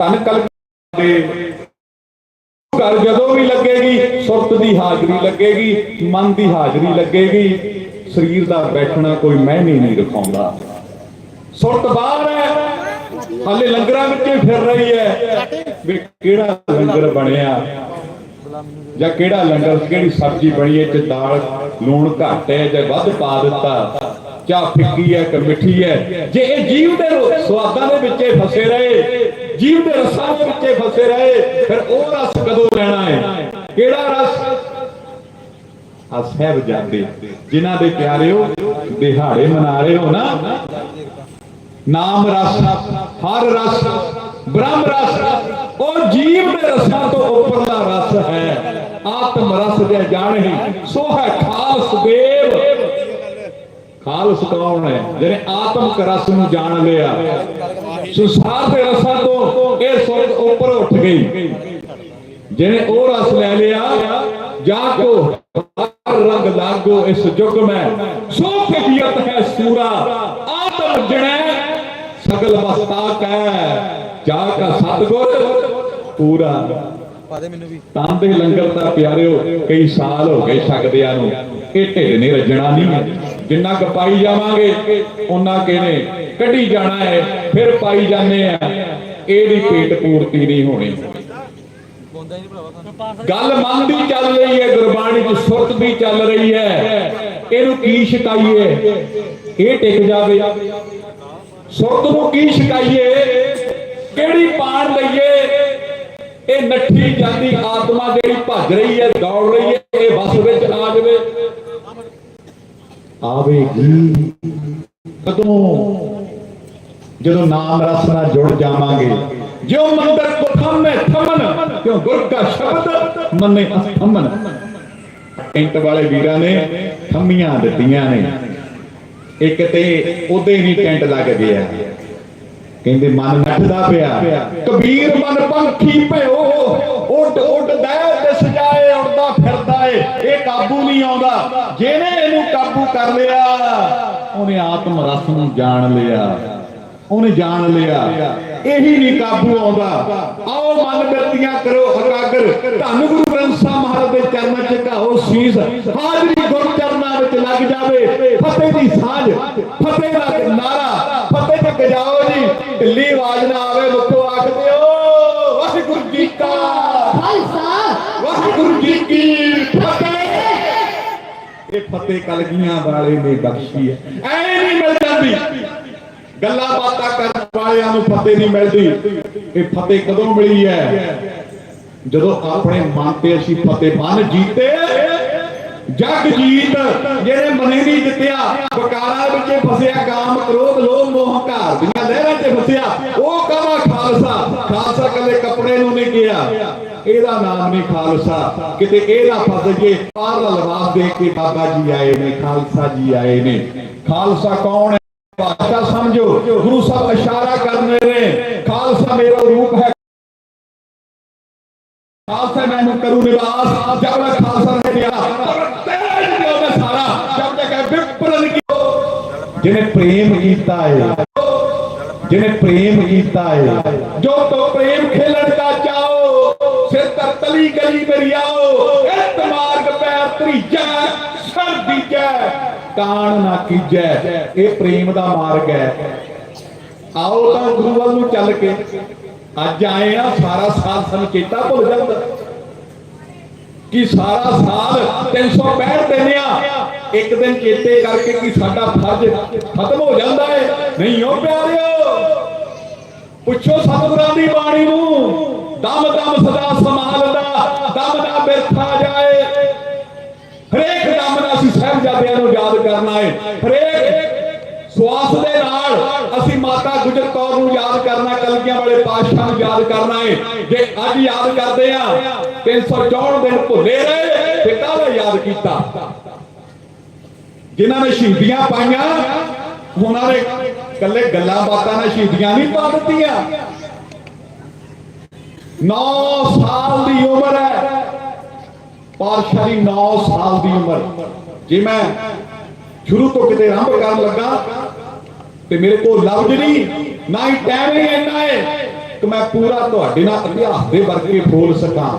ਧੰਨ ਕਲ ਦੇ ਘਰ ਜਦੋਂ ਵੀ ਲੱਗੇਗੀ, ਸੁਰਤ ਦੀ ਹਾਜ਼ਰੀ ਲੱਗੇਗੀ, ਮਨ ਦੀ ਹਾਜ਼ਰੀ ਲੱਗੇਗੀ, ਸਰੀਰ ਦਾ ਬੈਠਣਾ ਕੋਈ ਮਹਿਨੀ ਨਹੀਂ ਰਖਾਉਂਦਾ ਸੁਰਤ ਬਾਹਰ ਹੈ, ਹਾਲੇ ਲੰਗਰਾਂ ਵਿੱਚ ਹੀ ਫਿਰ ਰਹੀ ਹੈ, ਵੀ ਕਿਹੜਾ ਲੰਗਰ ਬਣਿਆ? ਜਾਂ ਕਿਹੜਾ ਲੰਗਰ, ਕਿਹੜੀ ਸਬਜ਼ੀ ਬਣੀ ਹੈ ਚ ਦਾਲ ਲੂਣ ਘੱਟ ਹੈ, ਜਾਂ ਵੱਧ ਪਾ ਦਿੱਤਾ ਚਾਹ ਫਿੱਕੀ ਹੈ ਕਿ ਮਿੱਠੀ ਹੈ? ਜੇ ਇਹ ਜੀਵ ਦੇ ਰੋ- ਸਵਾਦਾਂ ਦੇ ਵਿੱਚੇ ਫਸੇ ਰਹੇ, ਜੀਵ ਦੇ ਰਸਾਂ ਦੇ ਵਿੱਚੇ ਫਸੇ ਰਹੇ, ਫਿਰ ਉਹ ਰਸ ਕਦੋਂ ਲੈਣਾ ਹੈ? ਕਿਹੜਾ ਰਸ? ਆ ਸਹਿਬ ਜਾਂਦੇ, ਜਿਨ੍ਹਾਂ ਦੇ ਪਿਆਰਿਓ ਦਿਹਾੜੇ ਮਨਾ ਰਹੇ ਹੋ ਨਾ? ਨਾਮ ਰਸ, ਹਰ ਰਸ, ਬ੍ਰਹਮ ਰਸ, ਉਹ ਜੀਵ ਦੇ ਰਸਾਂ ਤੋਂ ਉੱਪਰਲਾ ਰਸ ਹੈ। ਆਤਮ ਰਸ ਦੇ ਜਾਣਹੀ ਸੋ ਹੈ ਖਾਲਸ ਦੇਵ ਖਾਲਸ ਕੌਣ ਹੈ। ਜਿਹਨੇ ਆਤਮਕ ਰਸ ਨੂੰ ਜਾਣ ਲਿਆ ਸੰਸਾਰ ਦੇ ਰਸਾਂ ਤੋਂ ਇਹ ਸੁਰਤ ਉੱਪਰ ਉੱਠ ਗਈ। ਜਿਹਨੇ ਉਹ ਰਸ ਲੈ ਲਿਆ, ਜਾ ਕੋ ਹਰ ਰੰਗ ਲਾਗੋ ਇਸ ਜੁਗ ਮੈਂ। ਸੋ ਫਿਕਿयत ਹੈ ਸੂਰਾ, ਆਤਮ ਜਣੈ, ਸਗਲ ਮਸਤਾਕ ਹੈ ਜਾ ਕਾ ਸਤਗੁਰ ਪੂਰਾ। ਪਾ ਮੈਨੂੰ ਵੀ ਤਾਂ ਦੇ ਲੰਗਰ ਤਾਂ ਪਿਆਰਿਓ, ਕਈ ਸਾਲ ਹੋ ਗਏ ਛਕਦਿਆਂ ਨੂੰ। ਇਹ ਢਿੱਡ ਨੇ ਰੱਜਣਾ ਨਹੀਂ ਜਿੰਨਾ ਕੁ ਪਾਈ ਜਾਵਾਂਗੇ ਉਹਨਾਂ ਕਿਨੇ ਕੱਢੀ ਜਾਣਾ ਹੈ, ਫਿਰ ਪਾਈ ਜਾਂਦੇ ਆ। ਇਹਦੀ ਪੇਟ ਪੂਰਤੀ ਨਹੀਂ ਹੋਣੀ। ਗੱਲ ਮਨ ਦੀ ਚੱਲ ਰਹੀ ਹੈ, ਗੁਰਬਾਣੀ ਦੀ ਸੁਰਤ ਵੀ ਚੱਲ ਰਹੀ ਹੈ। ਇਹਨੂੰ ਕੀ ਸ਼ਿਕਾਈਏ ਇਹ ਟਿਕ ਜਾਵੇ। ਸੁਰਤ ਨੂੰ ਕੀ ਸ਼ਿਕਾਈਏ ਕਿਹੜੀ ਪਾਣ ਲਈਏ? ਇਹ ਨੱਠੀ ਜਾਂਦੀ ਆਤਮਾ ਜਿਹੜੀ ਭੱਜ ਰਹੀ ਹੈ, ਦੌੜ ਰਹੀ ਹੈ ਇਹ ਵਸ ਵਿੱਚ ਆ ਜਾਵੇ ਆਵੇਗੀ ਕਦੋਂ? ਜਦੋਂ ਨਾਮ ਰਸ ਨਾਲ ਜੁੜ ਜਾਵਾਂਗੇ। ਜਿਉ ਮੰਦਰ ਕੋ ਥੰਮੇ ਥਮਨ ਕਿਉਂ ਗੁਰ ਕਾ ਸ਼ਬਦ ਮੰਨੇ ਥਮਨ ਟੈਂਟ ਵਾਲੇ ਵੀਰਾਂ ਨੇ ਥੰਮੀਆਂ ਦਿੱਤੀਆਂ ਨੇ। ਇੱਕ ਤੇ ਉਹਦੇ ਹੀ ਟੈਂਟ ਲੱਗ ਗਿਆ ਕਹਿੰਦੇ ਮਨ ਨੱਠਦਾ ਪਿਆ। ਕਬੀਰ ਮਨ ਪੰਖੀ ਭਇਓ। ਉੱਡ ਉੱਡਦਾ ਤੇ ਸਜਾਏ ਉੜਦਾ ਫਿਰਦਾ ਏ। ਇਹ ਕਾਬੂ ਨਹੀਂ ਆਉਂਦਾ। ਜਿਹਨੇ ਕਰ ਲਿਆ। ਉਹਨੇ ਆਤਮ ਰਸ ਨੂੰ ਜਾਣ ਲਿਆ। ਉਹਨੇ ਜਾਣ ਲਿਆ। ਇਹੀ ਨਹੀਂ ਕਾਬੂ ਆਉਂਦਾ। ਆਓ ਮਨ ਬਿਰਤੀਆਂ ਕਰੋ ਇਕਾਗਰ ਧੰਨ ਗੁਰੂ ਗ੍ਰੰਥ ਸਾਹਿਬ ਮਹਾਰਾਜ ਦੇ ਚਰਨਾਂ 'ਚ ਘਾਓ ਸੀਸ। ਹਾਜ਼ਰੀ ਗੁਰ ਚਰਨਾਂ ਵਿੱਚ ਲੱਗ ਜਾਵੇ। ਫਤਿਹ ਦੀ ਸਾਂਝ, ਫਤਿਹ ਦਾ ਫਤਿਹ ਕਲਗੀਆਂ ਵਾਲੇ ਨੇ ਬਖਸ਼ੀ ਹੈ। ਐ ਨਹੀਂ ਮਿਲ ਜਾਂਦੀ। ਗੱਲਾਂ ਬਾਤਾਂ ਕਰਨ ਵਾਲਿਆਂ ਨੂੰ ਫਤਿਹ ਨਹੀਂ ਮਿਲਦੀ। ਇਹ ਫਤਿਹ ਕਦੋਂ ਮਿਲੀ ਹੈ? ਜਦੋਂ ਆਪਣੇ ਮਨ ਤੇ ਅਸੀਂ ਫਤਿਹ ਮਨ ਜੀਤੇ, ਜਗ ਜੀਤ, ਜਿਹੜੇ ਮਨੇ ਨਹੀਂ ਜਿੱਤਿਆ ਬਕਾਰਾਂ ਵਿੱਚ ਫਸਿਆ ਕਾਮ ਕ੍ਰੋਧ, ਲੋਭ, ਮੋਹ ਹੰਕਾਰ ਦੀਆਂ ਲਹਿਰਾਂ 'ਚ ਫਸਿਆ, ਉਹ ਕਹਵਾ ਖਾਲਸਾ। ਖਾਲਸਾ ਕੱਲੇ ਕੱਪੜੇ ਨੂੰ ਨਹੀਂ ਕਿਹਾ ਇਹਦਾ ਨਾਮ ਨਹੀਂ ਖਾਲਸਾ। ਕਿਤੇ ਇਹ ਫਸ ਜੇ ਬਾਹਰਲਾ ਲਿਬਾਸ ਦੇਖ ਕੇ ਬਾਬਾ ਜੀ ਆਏ ਨੇ, ਖਾਲਸਾ ਜੀ ਆਏ ਨੇ। ਖਾਲਸਾ ਕੌਣ ਹੈ? ਭਾਸ਼ਾ ਸਮਝੋ। ਗੁਰੂ ਸਾਹਿਬ ਇਸ਼ਾਰਾ ਕਰ ਨੇ। ਖਾਲਸਾ ਮੇਰਾ ਰੂਪ ਹੈ। ਖਾਲਸਾ ਮੈਨੂੰ ਕਰੂ ਨਿਵਾਸ। ਜਬ ਤੱਕ ਖਾਲਸਾ ਰਹਿ ਗਿਆ ਤੇਜ ਦਿਓ ਮੈਂ ਸਾਰਾ। ਜਬ ਤੱਕ ਵਿਪਰਨ ਕੀ ਜਿਹਨੇ ਪ੍ਰੇਮ ਕੀਤਾ ਹੈ ਜਿਹਨੇ ਪ੍ਰੇਮ ਕੀਤਾ ਹੈ ਜੋ ਤਰ ਗਲੀ ਮੇਰੀ ਆਓ ਇਤ ਪੈਰ ਤਰੀਜੈ ਸਰ ਦੀਜੈ। ਕਾਣ ਨਾ ਕੀਜੈ, ਇਹ ਪ੍ਰੇਮ ਦਾ ਮਾਰਗ ਹੈ। ਆਓ ਤਾਂ ਗੁਰੂ ਵੱਲ ਨੂੰ ਚੱਲ ਕੇ। ਅੱਜ ਆਏ ਆ, ਸਾਰਾ ਸਾਲ ਸਾਨੂੰ ਚੇਤਾ ਭੁੱਲ ਜਾਂਦਾ। ਕਿ ਸਾਰਾ ਸਾਲ 365 ਦਿਨ ਆ। ਇੱਕ ਦਿਨ ਚੇਤੇ ਕਰਕੇ ਕਿ ਸਾਡਾ ਫਰਜ਼ ਖਤਮ ਹੋ ਜਾਂਦਾ ਹੈ। ਨਹੀਂ ਹੋ ਪਿਆਰਿਓ, ਪੁੱਛੋ ਸਤਿਗੁਰਾਂ ਦੀ ਬਾਣੀ ਨੂੰ। ਦਮ ਦਮ ਸਦਾ ਸੰਭਾਲਦਾ, ਦਮ ਨਾ ਬਿਰਥਾ ਜਾਏ। ਹਰੇਕ ਦਮ ਨਾਲ ਅਸੀਂ ਸਾਹਿਬਜ਼ਾਦਿਆਂ ਨੂੰ ਯਾਦ ਕਰਨਾ ਹੈ ਹਰੇਕ ਸਵਾਸ ਦੇ ਨਾਲ ਅਸੀਂ ਮਾਤਾ ਗੁਜਰ ਕੌਰ ਨੂੰ ਯਾਦ ਕਰਨਾ, ਕਲਗੀਆਂ ਵਾਲੇ ਪਾਤਸ਼ਾਹ ਨੂੰ ਯਾਦ ਕਰਨਾ ਹੈ ਜੇ ਅੱਜ ਯਾਦ ਕਰਦੇ ਆ 364 ਦਿਨ ਭੁੱਲੇ ਰਹੇ ਤੇ ਕਾਹਦਾ ਯਾਦ ਕੀਤਾ। ਜਿਨ੍ਹਾਂ ਨੇ ਸ਼ਹੀਦੀਆਂ ਪਾਈਆਂ, ਉਹਨਾਂ ਨੇ ਕੱਲੇ ਗੱਲਾਂ ਬਾਤਾਂ ਨਾਲ ਸ਼ਹੀਦੀਆਂ ਨਹੀਂ ਪਾ ਦਿੱਤੀਆਂ। 9 ਸਾਲ ਦੀ ਉਮਰ ਹੈ। ਪਾਤਸ਼ਾਹ ਦੀ 9 ਸਾਲ ਦੀ ਉਮਰ। ਜੇ ਮੈਂ ਸ਼ੁਰੂ ਤੋਂ ਕਿਤੇ ਆਰੰਭ ਕਰਨ ਲੱਗਾ, ਤੇ ਮੇਰੇ ਕੋਲ ਲਫ਼ਜ਼ ਨਹੀਂ, ਨਾ ਹੀ ਟਾਈਮ ਹੀ ਇੰਨਾ ਹੈ ਕਿ ਮੈਂ ਪੂਰਾ ਤੁਹਾਡੇ ਨਾਲ ਇਤਿਹਾਸ ਦੇ ਵਰਕੇ ਫੋਲ ਸਕਾਂ।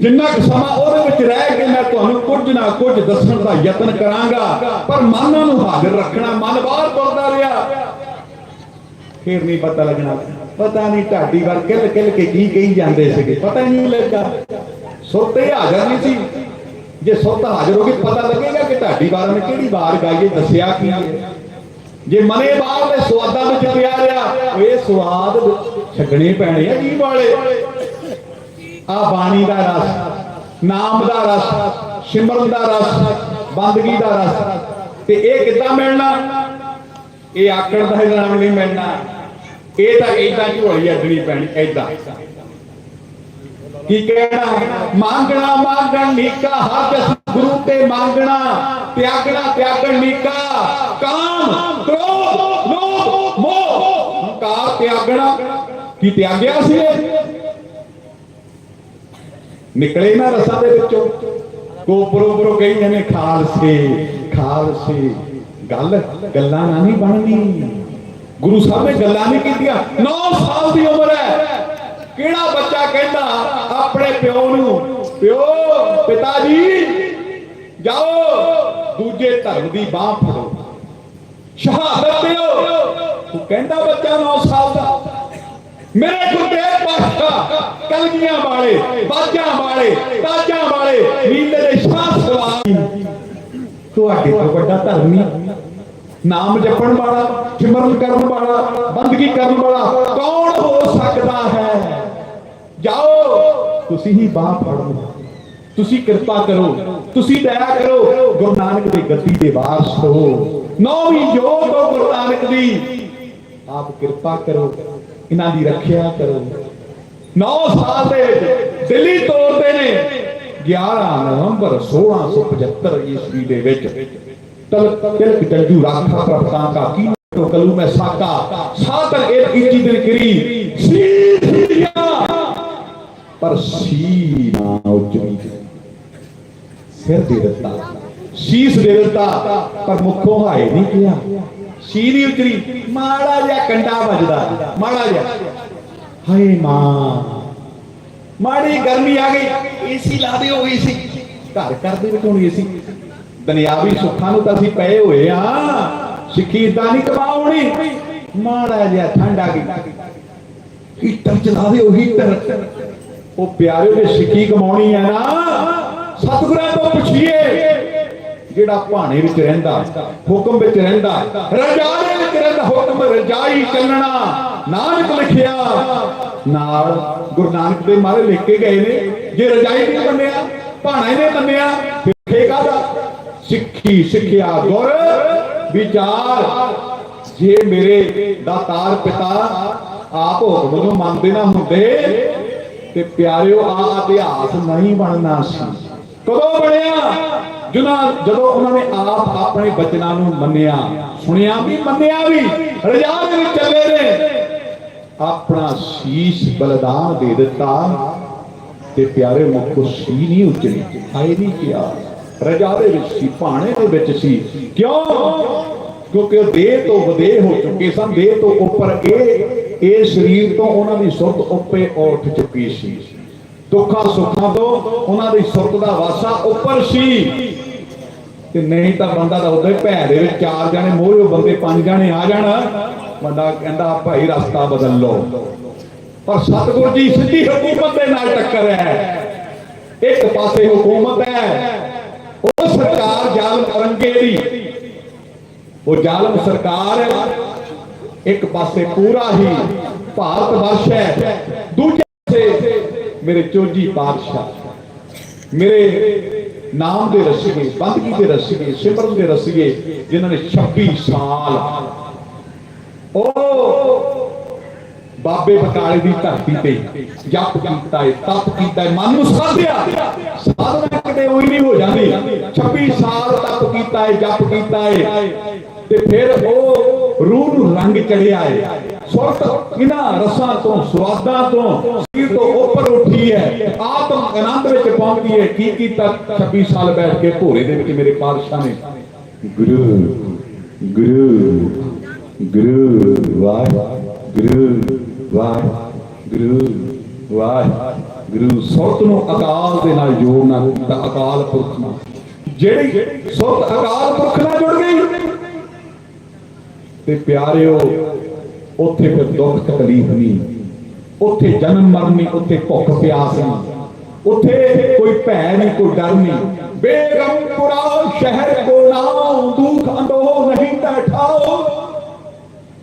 ਜਿੰਨਾ ਕੁ ਸਮਾਂ ਉਹਦੇ ਵਿੱਚ ਰਹਿ ਕੇ ਮੈਂ ਤੁਹਾਨੂੰ ਕੁਝ ਨਾ ਕੁਝ ਦੱਸਣ ਦਾ ਯਤਨ ਕਰਾਂਗਾ, ਪਰ ਮਨ ਨੂੰ ਹਾਜ਼ਰ ਰੱਖਣਾ, ਮਨ ਬਾਹਰ ਤੁਰਦਾ ਰਿਹਾ। ਫਿਰ ਨਹੀਂ ਪਤਾ ਲੱਗਣਾ। ਪਤਾ ਨਹੀਂ ਢਾਡੀ ਵਰ ਕਿਲ ਕਿਲ ਕੇ ਕੀ ਕਹੀ ਜਾਂਦੇ ਸੀਗੇ। ਪਤਾ ਹੀ ਨਹੀਂ ਲੱਗਾ। ਸੁਰਤ ਹੀ ਹਾਜ਼ਰ ਨਹੀਂ ਸੀ। ਜੇ ਸੁਰਤ ਹਾਜ਼ਰ ਹੋ ਗਈ, ਪਤਾ ਲੱਗੇਗਾ ਕਿ ਢਾਡੀ ਵਾਰ ਨੇ ਕਿਹੜੀ ਵਾਰ ਗਾਈਏ ਦੱਸਿਆ ਕੀ ਜੇ ਮਨੇ ਬਾਹਰ ਦੇ ਸਵਾਦਾਂ ਵਿੱਚ ਪਿਆ ਰਿਹਾ, ਇਹ ਸਵਾਦ ਛੱਡਣੇ ਪੈਣੇ ਆ ਜੀਵ ਵਾਲੇ। ਆ ਬਾਣੀ ਦਾ ਰਸ, ਨਾਮ ਦਾ ਰਸ, ਸਿਮਰਨ ਦਾ ਰਸ, ਬੰਦਗੀ ਦਾ ਰਸ। ਤੇ ਇਹ ਕਿੱਦਾਂ ਮਿਲਣਾ? ਇਹ ਆਕੜ ਦਾ ਨਾਮ ਨਹੀਂ ਮਿਲਣਾ। ਇਹ ਤਾਂ ਏਦਾਂ ਝੋਲੀ ਅੱਡਣੀ ਪੈਣੀ, ਏਦਾਂ। ਕੀ ਕਹਿਣਾ? ਮੰਗਣਾ, ਮੰਗਣ ਨੀਕਾ, ਹਰ ਗੁਰੂ ਤੇ ਮੰਗਣਾ। ਤਿਆਗਣਾ, ਤਿਆਗਣ ਨੀਕਾ। ਕਾਮ, ਕ੍ਰੋਧ, ਲੋਭ, ਮੋਹ। ਹੰਕਾਰ ਤਿਆਗਣਾ। ਕੀ ਤਿਆਗਿਆ ਸੀ ਨਿਕਲੇ ਨਾ ਰਸਾਂ ਦੇ ਵਿੱਚੋਂ। ਕੋਪਰੋ ਪਰੋ ਕਹੀ ਜਾਂਦੇ ਖਾਲਸੇ ਖਾਲਸੇ। ਗੱਲ, ਗੱਲਾਂ ਨਾ ਨਹੀਂ ਬਣਨੀ। ਗੁਰੂ ਸਾਹਿਬ ਨੇ ਗੱਲਾਂ ਨਹੀਂ ਕੀਤੀਆਂ। 9 ਸਾਲ ਦੀ ਉਮਰ ਹੈ। ਕਿਹੜਾ ਬੱਚਾ ਕਹਿੰਦਾ, ਆਪਣੇ ਪਿਓ ਨੂੰ, ਪਿਓ ਪਿਤਾ ਜੀ ਜਾਓ, ਦੂਜੇ ਧਰਮ ਦੀ ਬਾਹ ਫੜੋ। ਸ਼ਹਾਦਤ ਦਿਓ। ਤੂੰ ਕਹਿੰਦਾ ਬੱਚਾ 9 ਸਾਲ ਦਾ। ਮੇਰੇ ਗੁਰਦੇਵ ਪਾਤਸ਼ਾਹ, ਕਲਗੀਆਂ ਵਾਲੇ, ਬਾਜਾਂ ਵਾਲੇ, ਤਾਜਾਂ ਵਾਲੇ ਨੀਲੇ ਦੇ ਸ਼ਾਹ ਸਵਾਰ ਤੁਹਾਡੇ ਤੋਂ ਵੱਡਾ ਧਰਮ ਨਾਮ ਜਪਣ ਵਾਲਾ, ਸਿਮਰਨ ਕਰਨ ਵਾਲਾ, ਬੰਦਗੀ ਕਰਨ ਵਾਲਾ ਕੌਣ ਹੋ ਸਕਦਾ ਹੈ? ਜਾਓ, ਤੁਸੀਂ ਹੀ ਬਾਹ ਫੜੋ। ਤੁਸੀਂ ਕਿਰਪਾ ਕਰੋ, ਤੁਸੀਂ ਦਇਆ ਕਰੋ। ਗੁਰੂ ਨਾਨਕ ਦੀ ਗੱਦੀ ਦੇ ਵਾਰਸ ਹੋ। ਨੌਵੀਂ ਜੋਤ ਹੋ ਗੁਰੂ ਨਾਨਕ ਦੀ। ਆਪ ਕਿਰਪਾ ਕਰੋ, ਇਹਨਾਂ ਦੀ ਰੱਖਿਆ ਕਰੋ। 9 ਸਾਲ ਦੇ ਵਿੱਚ ਦਿੱਲੀ ਤੋਰਦੇ ਨੇ। 11 ਨਵੰਬਰ 1675 ਈਸਵੀ ਦੇ ਵਿੱਚ ਤਲ ਤਿਲਕ ਜੰਜੂ ਰਾਖਾ ਪ੍ਰਭਤਾ ਕਾ ਕੀ ਤੋ ਕਲੂ ਮੈਂ ਸਾਕਾ ਸਾਤਨ ਇੱਕ ਇੱਚੀ ਦਿਨ ਕਰੀ ਸੀਧੀਆਂ ਪਰ ਸੀ ਨਾ ਉਚਰੀ ਸਿਰ ਦੇ ਦਿੱਤਾ ਸੀਸ ਦੇ ਦਿੱਤਾ ਪਰ ਮੁੱਖੋਂ ਹਾਏ ਨਹੀਂ ਕਿਹਾ ਸੀ ਨਹੀਂ ਉਚਰੀ ਮਾੜਾ ਜਿਹਾ ਕੰਡਾ ਵੱਜਦਾ ਮਾੜਾ ਜਿਹਾ ਹਾਏ ਮਾਂ ਮਾੜੀ ਗਰਮੀ ਆ ਗਈ ਏਸੀ ਲਾ ਦਿਓ ਏਸੀ ਘਰ ਕਰਦੇ ਵਿੱਚ ਹੁਣ ਏਸੀ ਦੁਨਿਆਵੀ ਸੁੱਖਾਂ ਨੂੰ ਤਾਂ ਅਸੀਂ ਪਏ ਹੋਏ ਆ। ਸਿੱਖੀ ਤਾਂ ਨਹੀਂ ਕਮਾਉਣੀ। ਮਾੜਾ ਜਿਹਾ ਠੰਡ ਆ ਹੀਟਰ ਚਲਾ ਦਿਓ ਹੀਟਰ ਉਹ ਪਿਆਰੇ ਦੇ ਸਿੱਖੀ ਕਮਾਉਣੀ ਹੈ ਨਾ। ਸਤਿਗੁਰਾਂ ਤੋਂ ਪੁੱਛੀਏ, ਜਿਹੜਾ ਭਾਣੇ ਵਿੱਚ ਰਹਿੰਦਾ, ਹੁਕਮ ਵਿੱਚ ਰਹਿੰਦਾ ਰਜਾਈ ਵਿੱਚ ਰਹਿੰਦਾ, ਹੁਕਮ ਰਜਾਈ ਚੱਲਣਾ। ਨਾਨਕ ਲਿਖਿਆ। ਨਾਲ ਗੁਰੂ ਨਾਨਕ ਦੇ ਮਾਰੇ ਲਿਖ ਕੇ ਗਏ ਨੇ। ਜੇ ਰਜਾਈ ਨਹੀਂ ਮੰਨਿਆ ਭਾਣਾ ਨੇ ਮੰਨਿਆ ਫਿਰ ਠੇਕਾ ਦਾ ਸਿੱਖੀ ਸਿੱਖਿਆ ਗੁਰ ਵਿਚਾਰ। ਜੇ ਮੇਰੇ ਦਾਤਾਰ ਪਿਤਾ ਆਪ ਹੁਕਮ ਨੂੰ ਮੰਨਦੇ ਨਾ ਹੁੰਦੇ, ਤੇ ਪਿਆਰਿਓ ਆ ਇਤਿਹਾਸ ਨਹੀਂ ਬਣਨਾ ਸੀ। ਕਦੋਂ ਬਣਿਆ? ਜਿਨ੍ਹਾਂ ਜਦੋਂ ਉਹਨਾਂ ਨੇ ਆਪ ਆਪਣੇ ਬਚਨਾਂ ਨੂੰ ਮੰਨਿਆ। ਸੁਣਿਆ ਵੀ, ਮੰਨਿਆ ਵੀ। ਰਜਾ ਦੇ ਵਿੱਚ ਚੱਲੇ ਨੇ। ਆਪਣਾ ਸੀਸ ਬਲਿਦਾਨ ਦੇ ਦਿੱਤਾ, ਤੇ ਪਿਆਰੇ, ਮੁਖ ਸੀ ਨਹੀਂ ਉਚਰੀ ਆਏ ਨਹੀਂ ਕਿਹਾ। ਰਜਾ ਦੇ ਵਿੱਚ ਸੀ, ਭਾਣੇ ਦੇ ਵਿੱਚ ਸੀ। ਕਿਉਂ? ਕਿਉਂਕਿ ਉਹ ਦੇਹ ਤੋਂ ਵਧੇ ਹੋ ਚੁੱਕੇ ਸਨ। ਦੇਹ ਤੋਂ ਉੱਪਰ ਇਹ ਇਹ ਸਰੀਰ ਤੋਂ ਉਹਨਾਂ ਦੀ ਸੁਰਤ ਉੱਪੇ ਉੱਠ ਚੁੱਕੀ ਸੀ। ਦੁੱਖਾਂ, ਸੁੱਖਾਂ ਤੋਂ ਉਹਨਾਂ ਦੀ ਸੁਰਤ ਦਾ ਵਾਸਾ ਉੱਪਰ ਸੀ। ਤੇ ਨਹੀਂ ਤਾਂ ਬੰਦਾ ਤਾਂ ਉਦੋਂ ਹੀ ਭੈ ਦੇ ਵਿੱਚ ਚਾਰ ਜਾਣੇ, ਮੋਹਰੇ ਬੰਦੇ ਪੰਜ ਜਾਣੇ ਆ ਜਾਣ। ਬੰਦਾ ਕਹਿੰਦਾ, ਭਾਈ, ਰਸਤਾ ਬਦਲ ਲਓ। ਪਰ ਸਤਿਗੁਰ ਜੀ ਸਿੱਧੀ ਹਕੂਮਤ ਦੇ ਨਾਲ ਟੱਕਰ ਹੈ। ਇੱਕ ਪਾਸੇ ਹਕੂਮਤ ਹੈ ਉਹ ਸਰਕਾਰ ਜ਼ਾਲਮ ਔਰੰਗੇ ਦੀ ਉਹ ਜ਼ਾਲਮ ਸਰਕਾਰ ਇੱਕ ਪਾਸੇ ਪੂਰਾ ਹੀ ਭਾਰਤ ਵਰਸ਼ ਹੈ, ਦੂਜੇ ਪਾਸੇ ਮੇਰੇ ਚੋਜੀ ਪਾਤਸ਼ਾਹ। ਮੇਰੇ ਨਾਮ ਦੇ ਰਸੀਏ, ਬੰਦਗੀ ਦੇ ਰਸੀਏ, ਸਿਮਰਨ ਦੇ ਰਸੀਏ, ਜਿਨ੍ਹਾਂ ਨੇ 26 ਸਾਲ ਉਹ ਬਾਬੇ ਬਕਾਲੇ ਦੀ ਧਰਤੀ ਤੇ ਜਪ ਕੀਤਾ ਹੈ, ਤਪ ਕੀਤਾ ਹੈ, ਮਨ ਨੂੰ ਸਾਧਿਆ। ਸਾਧਨਾ ਕਿਤੇ ਉਹੀ ਨਹੀਂ ਹੋ ਜਾਂਦੀ। 26 ਸਾਲ ਤਪ ਕੀਤਾ ਹੈ, ਜਪ ਕੀਤਾ ਹੈ। ਤੇ ਫਿਰ ਉਹ ਰੂਹ ਨੂੰ ਰੰਗ ਚੜਿਆ ਹੈ। ਸੁਰਤ ਇਹਨਾਂ ਰਸਾਂ ਤੋਂ ਸਵਾਦਾਂ ਤੋਂ ਸਰੀਰ ਤੋਂ ਉੱਪਰ ਉੱਠੀ ਹੈ। ਆਤਮ ਆਨੰਦ ਵਿੱਚ ਪਹੁੰਚੀ ਹੈ। ਕੀ ਕੀਤਾ? 26 ਸਾਲ ਬੈਠ ਕੇ ਭੋਰੇ ਦੇ ਵਿੱਚ ਮੇਰੇ ਪਾਤਸ਼ਾਹ ਨੇ। ਗੁਰੂ ਗੁਰੂ ਗੁਰੂ, ਵਾਹਿਗੁਰੂ ਵਾਹਿਗੁਰੂ ਵਾਹਿਗੁਰੂ। ਸੁਰਤ ਨੂੰ ਅਕਾਲ ਦੇ ਨਾਲ ਜੋੜਨਾ ਤਾਂ ਅਕਾਲ ਪੁਰਖ ਨਾਲ ਜਿਹੜੀ ਸੁਰਤ ਅਕਾਲ ਪੁਰਖ ਨਾਲ ਜੁੜ ਗਈ, ਤੇ ਪਿਆਰਿਓ, ਉੱਥੇ ਫਿਰ ਦੁੱਖ ਤਕਲੀਫ ਨਹੀਂ। ਉੱਥੇ ਜਨਮ ਮਰਨ ਨਹੀਂ, ਉੱਥੇ ਭੁੱਖ ਪਿਆਸ ਨਹੀਂ। ਉੱਥੇ ਕੋਈ ਭੈ ਨਹੀਂ, ਕੋਈ ਡਰ ਨਹੀਂ। ਬੇਗਮਪੁਰਾ ਸ਼ਹਿਰ ਕੋ ਨਾਮ, ਦੁੱਖ ਅੰਦੋ ਨਹੀਂ ਬੈਠਾਓ।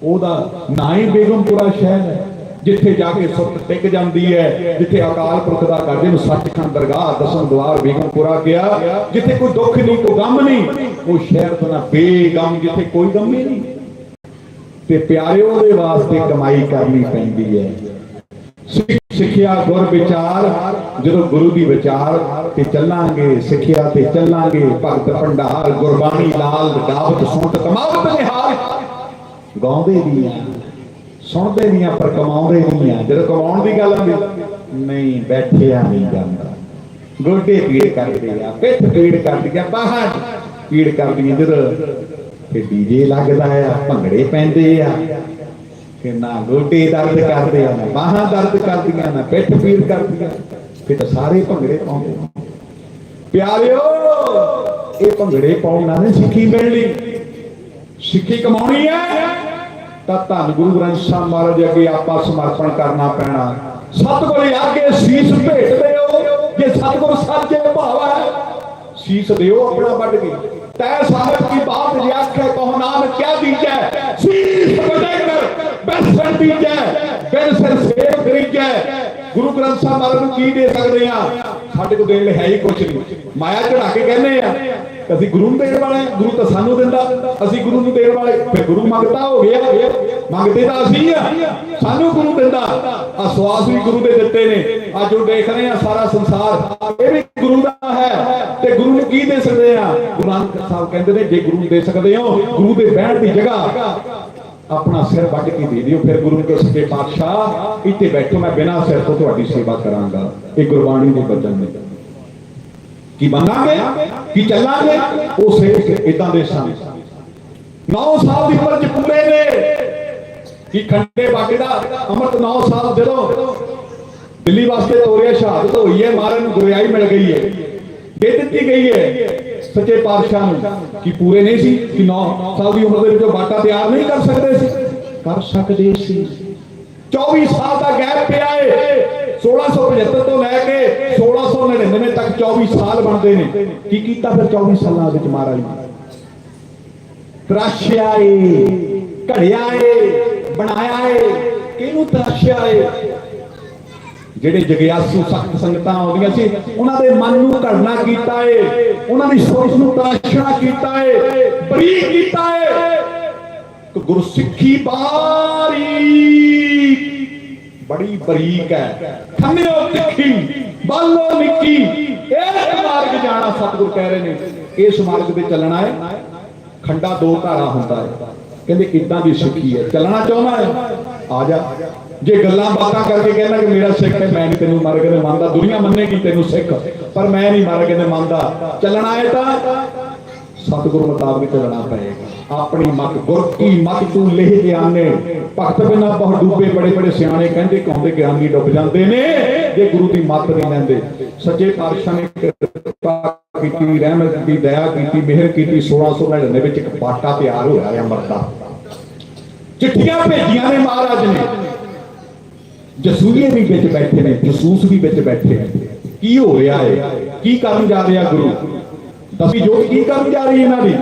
ਉਹਦਾ ਨਾ ਹੀ ਬੇਗਮਪੁਰਾ ਸ਼ਹਿਰ ਹੈ। ਜਿੱਥੇ ਜਾ ਕੇ ਸੁੱਤ ਟਿਕ ਜਾਂਦੀ ਹੈ, ਜਿੱਥੇ ਅਕਾਲ ਪੁਰਖ ਦਾ ਘਰ ਜਿਹਨੂੰ ਸੱਚਖੰਡ ਦਰਗਾਹ ਦਸਮ ਦਵਾਰ ਬੇਗਮਪੁਰਾ ਗਿਆ ਜਿੱਥੇ ਕੋਈ ਦੁੱਖ ਨਹੀਂ, ਕੋਈ ਗਮ ਨਹੀਂ ਉਹ ਸ਼ਹਿਰ ਤੋਂ ਨਾ ਬੇਗਮ ਜਿੱਥੇ ਕੋਈ ਗਮ ਹੀ ਨਹੀਂ। ਤੇ ਪਿਆਰਿਓ ਦੇ ਵਾਸਤੇ ਕਮਾਈ ਕਰਨੀ ਪੈਂਦੀ ਹੈ। ਸਿੱਖਿਆ ਗੁਰ ਵਿਚਾਰ, ਜਦੋਂ ਗੁਰੂ ਦੀ ਵਿਚਾਰ ਤੇ ਚੱਲਾਂਗੇ, ਸਿੱਖਿਆ ਤੇ ਚੱਲਾਂਗੇ, ਭਗਤ ਭੰਡਾਰ ਗੁਰਬਾਣੀ ਲਾਲ ਗਾਵਤ ਸੁਣਤ ਕਮਾਵਤ ਨਿਹਾਲ ਗਾਉਂਦੇ ਵੀ ਆ। ਸੁਣਦੇ ਵੀ ਆ, ਪਰ ਕਮਾਉਂਦੇ ਨਹੀਂ ਆ। ਜਦੋਂ ਕਮਾਉਣ ਦੀ ਗੱਲ ਆਉਂਦੀ ਨਹੀਂ, ਬੈਠਿਆ ਨਹੀਂ ਜਾਂਦਾ। ਗੋਡੇ ਪੀੜ ਕਰਦੇ ਆ, ਪਿੱਠ ਪੀੜ ਕਰਦੀ ਆ, ਬਾਹਾਂ ਪੀੜ ਕਰਦੀਆਂ ਜਦੋਂ ਤੇ ਡੀਜੇ ਲੱਗਦਾ ਆ, ਭੰਗੜੇ ਪੈਂਦੇ ਆ ਕਿ ਨਾ ਗੋਡੇ ਦਰਦ ਕਰਦੇ ਆ, ਨਾ ਬਾਹਾਂ ਦਰਦ ਕਰਦੀਆਂ, ਨਾ ਪਿੱਠ ਪੀੜ ਕਰਦੀਆਂ, ਫਿਰ ਤਾਂ ਸਾਰੇ ਭੰਗੜੇ ਪਾਉਂਦੇ ਆ। ਪਿਆਰਿਓ, ਇਹ ਭੰਗੜੇ ਪਾਉਣ ਨਾਲ ਨਹੀਂ ਸਿੱਖੀ ਮਿਲਣੀ। ਸਿੱਖੀ ਕਮਾਉਣੀ ਹੈ ਤਾਂ ਧੰਨ ਗੁਰੂ ਗ੍ਰੰਥ ਸਾਹਿਬ ਮਹਾਰਾਜ ਅੱਗੇ ਆਪਾਂ ਸਮਰਪਣ ਕਰਨਾ ਪੈਣਾ। ਸਤਿਗੁਰ ਆਗੇ ਸੀਸ ਭੇਟ ਦਿਓ, ਜੇ ਸਤਿਗੁਰ ਸੱਚੇ ਭਾਵਾ ਸੀਸ ਦਿਓ ਆਪਣਾ ਵੱਢ ਕੇ। ਤੈ ਸਾਬਤ ਕੀ ਬਾਤ ਜੇ ਕਹੋ, ਨਾਨਕ ਕਿਆ ਦੀਜੈ ਸੀਸ ਵੱਢੇ ਕਰ ਬੈਸਣ ਦੀਜੈ ਬਿਨ ਸਿਰ ਸੇਵ ਕਰੀਜੈ ਗੁਰੂ ਗ੍ਰੰਥ ਸਾਹਿਬ ਮਹਾਰਾਜ ਨੂੰ ਕੀ ਦੇ ਸਕਦੇ ਆ? ਸਾਡੇ ਕੋਲ ਦੇਣ ਲਈ ਹੈ ਹੀ ਕੁਝ ਨਹੀਂ। ਮਾਇਆ ਚੜਾ ਕੇ ਕਹਿੰਦੇ ਆ ਅਸੀਂ ਗੁਰੂ ਨੂੰ ਦੇਣ ਵਾਲੇ ਗੁਰੂ ਤਾਂ ਸਾਨੂੰ ਦਿੰਦਾ। ਅਸੀਂ ਗੁਰੂ ਨੂੰ ਦੇਣ ਵਾਲੇ, ਫਿਰ ਗੁਰੂ ਮੰਗਤਾ ਹੋ ਗਿਆ। ਮੰਗਦੇ ਤਾਂ ਅਸੀਂ ਆ, ਸਾਨੂੰ ਗੁਰੂ ਦਿੰਦਾ। ਆ ਸਵਾਸ ਵੀ ਗੁਰੂ ਦੇ ਦਿੱਤੇ ਨੇ। ਅੱਜ ਉਹ ਦੇਖ ਰਹੇ ਆ ਸਾਰਾ ਸੰਸਾਰ। ਇਹ ਵੀ ਗੁਰੂ ਦਾ ਹੈ ਤੇ ਗੁਰੂ ਨੂੰ ਕੀ ਦੇ ਸਕਦੇ ਆ ਗੁਰੂ ਨਾਨਕ ਸਾਹਿਬ ਕਹਿੰਦੇ ਨੇ, ਜੇ ਗੁਰੂ ਨੂੰ ਦੇ ਸਕਦੇ ਹੋ, ਗੁਰੂ ਦੇ ਬਹਿਣ ਦੀ ਜਗ੍ਹਾ ਆਪਣਾ ਸਿਰ ਵੱਢ ਕੇ ਦੇ ਦਿਓ। ਫਿਰ ਗੁਰੂ ਕੇ ਸੱਚੇ ਪਾਤਸ਼ਾਹ, ਇੱਥੇ ਬੈਠੋ, ਮੈਂ ਬਿਨਾਂ ਸਿਰ ਤੋਂ ਤੁਹਾਡੀ ਸੇਵਾ ਕਰਾਂਗਾ। ਇਹ ਗੁਰਬਾਣੀ ਦੇ ਬਚਨ ਨੇ। ਕੀ ਮੰਨਾਂਗੇ, ਕੀ ਚੱਲਾਂਗੇ, ਉਹ ਸਿੱਖ ਇਦਾਂ ਦੇ ਸਨ। 9 ਸਾਲ ਦੀ ਉਮਰ ਚ ਪੂਰੇ ਨੇ। ਕੀ ਖੰਡੇ ਬਾਗੇ ਦਾ ਅਮਰਤ 9 ਸਾਲ ਜਦੋਂ ਦਿੱਲੀ ਵਾਸਤੇ ਤੋਰਿਆ, ਸ਼ਹਾਦਤ ਹੋਈ ਹੈ ਮਹਾਰਾਜ ਨੂੰ ਗੁਰਿਆਈ ਮਿਲ ਗਈ ਹੈ। ਦੇ ਦਿੱਤੀ ਗਈ ਹੈ ਸੱਚੇ ਪਾਤਸ਼ਾਹ ਨੂੰ। ਕਿ ਪੂਰੇ ਨਹੀਂ ਸੀ, ਕਿ 9 ਸਾਲ ਦੀ ਉਮਰ ਦੇ ਵਿੱਚ ਬਾਟਾ ਤਿਆਰ ਨਹੀਂ ਕਰ ਸਕਦੇ ਸੀ। ਕਰ ਸਕਦੇ ਸੀ। 24 ਸਾਲ ਦਾ ਗੈਪ ਪਿਆ ਹੈ 1675 ਤੋਂ ਲੈ ਕੇ 1699 ਤੱਕ 24 ਸਾਲ ਬਣਦੇ ਨੇ ਕੀ ਕੀਤਾ ਫਿਰ 24 ਸਾਲਾਂ ਵਿੱਚ ਮਹਾਰਾਜ ਨੇ ਤਰਾਸ਼ਿਆ ਏ ਘੜਿਆ ਏ ਬਣਾਇਆ ਏ ਕਿਹਨੂੰ ਤਰਾਸ਼ਿਆ ਏ ਜਿਹੜੇ ਜਗਿਆਸੂ ਸਖਤ ਸੰਗਤਾਂ ਆਉਂਦੀਆਂ ਸੀ ਉਹਨਾਂ ਦੇ ਮਨ ਨੂੰ ਘੜਨਾ ਕੀਤਾ ਏ ਉਹਨਾਂ ਦੀ ਸੋਚ ਨੂੰ ਤਰਾਸ਼ਣਾ ਕੀਤਾ ਏ ਬਰੀਕ ਕੀਤਾ ਏ ਗੁਰਸਿੱਖੀ ਬਾਰੀ ਬੜੀ ਬਰੀਕ ਹੈ। ਖੰਮਿਓ ਤਿੱਖੀ, ਬਾਲੋ ਨਿੱਕੀ। ਇਹ ਮਾਰਗ ਜਾਣਾ ਸਤਿਗੁਰ ਕਹਿ ਰਹੇ ਨੇ। ਇਸ ਮਾਰਗ ਤੇ ਚੱਲਣਾ ਹੈ। ਖੰਡਾ ਦੋ ਧਾਰਾ ਹੁੰਦਾ ਹੈ। ਕਹਿੰਦੇ ਇਦਾਂ ਦੀ ਸਿੱਖੀ ਹੈ। ਚੱਲਣਾ ਚਾਹੁੰਦਾ ਹੈ? ਆ ਜਾ। ਜੇ ਗੱਲਾਂ ਬਾਤਾਂ ਕਰਕੇ ਕਹਿੰਦਾ ਕਿ ਮੇਰਾ ਸਿੱਖ ਹੈ, ਮੈਂ ਨਹੀਂ ਤੈਨੂੰ ਮਾਰਗ ਦੇ ਮੰਨਦਾ, ਦੁਨੀਆ ਮੰਨੇਗੀ ਤੈਨੂੰ ਸਿੱਖ। ਪਰ ਮੈਂ ਨਹੀਂ ਮਾਰਗ ਦੇ ਮੰਨਦਾ, ਚੱਲਣਾ ਹੈ ਤਾਂ ਸਤਿਗੁਰ ਮੁਤਾਬਕ ਚੱਲਣਾ ਪਏਗਾ। ਆਪਣੀ ਮਤ ਗੁਰ ਕੀ ਮਤ ਤੂੰ ਲਿਹ ਗਿਆਨੇ ਭਗਤ ਬਿਨਾ ਬਹੁ ਡੂਬੇ ਬੜੇ ਬੜੇ ਸਿਆਣੇ ਕਹਿੰਦੇ ਕਹਿੰਦੇ ਗਿਆਨੀ ਡੁੱਬ ਜਾਂਦੇ ਨੇ, ਜੇ ਗੁਰੂ ਦੀ ਮਤ ਨਹੀਂ ਲੈਂਦੇ। ਸੱਚੇ ਪਾਤਸ਼ਾਹ ਨੇ ਕਿਰਪਾ ਕੀਤੀ, ਰਹਿਮਤ ਦੀ ਦਇਆ ਕੀਤੀ, ਮਿਹਰ ਕੀਤੀ 1699 ਵਿੱਚ ਇੱਕ ਬਾਟਾ ਤਿਆਰ ਹੋਇਆ ਹੈ ਅੰਮ੍ਰਿਤ ਦਾ ਚਿੱਠੀਆਂ ਭੇਜੀਆਂ ਨੇ ਮਹਾਰਾਜ ਨੇ। ਜਸੂਲੀਏ ਵੀ ਵਿੱਚ ਬੈਠੇ ਨੇ, ਜਸੂਸ ਵੀ ਵਿੱਚ ਬੈਠੇ ਨੇ। ਕੀ ਹੋ ਰਿਹਾ ਹੈ ਕੀ ਕਰਨ ਜਾ ਰਿਹਾ ਗੁਰੂ? ਦਸੀ ਜੋ ਕੀ ਕਰਨ ਜਾ ਰਹੀ ਇਹਨਾਂ ਦੀ?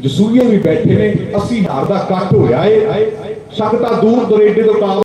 ਜਸੂਲੀਏ ਵੀ ਬੈਠੇ ਨੇ 80000 ਦਾ ਇਕੱਠ ਹੋਇਆ ਏ। ਸੰਗਤਾਂ ਦੂਰ ਦਰੇਡੇ ਤੋਂ ਕਾਬ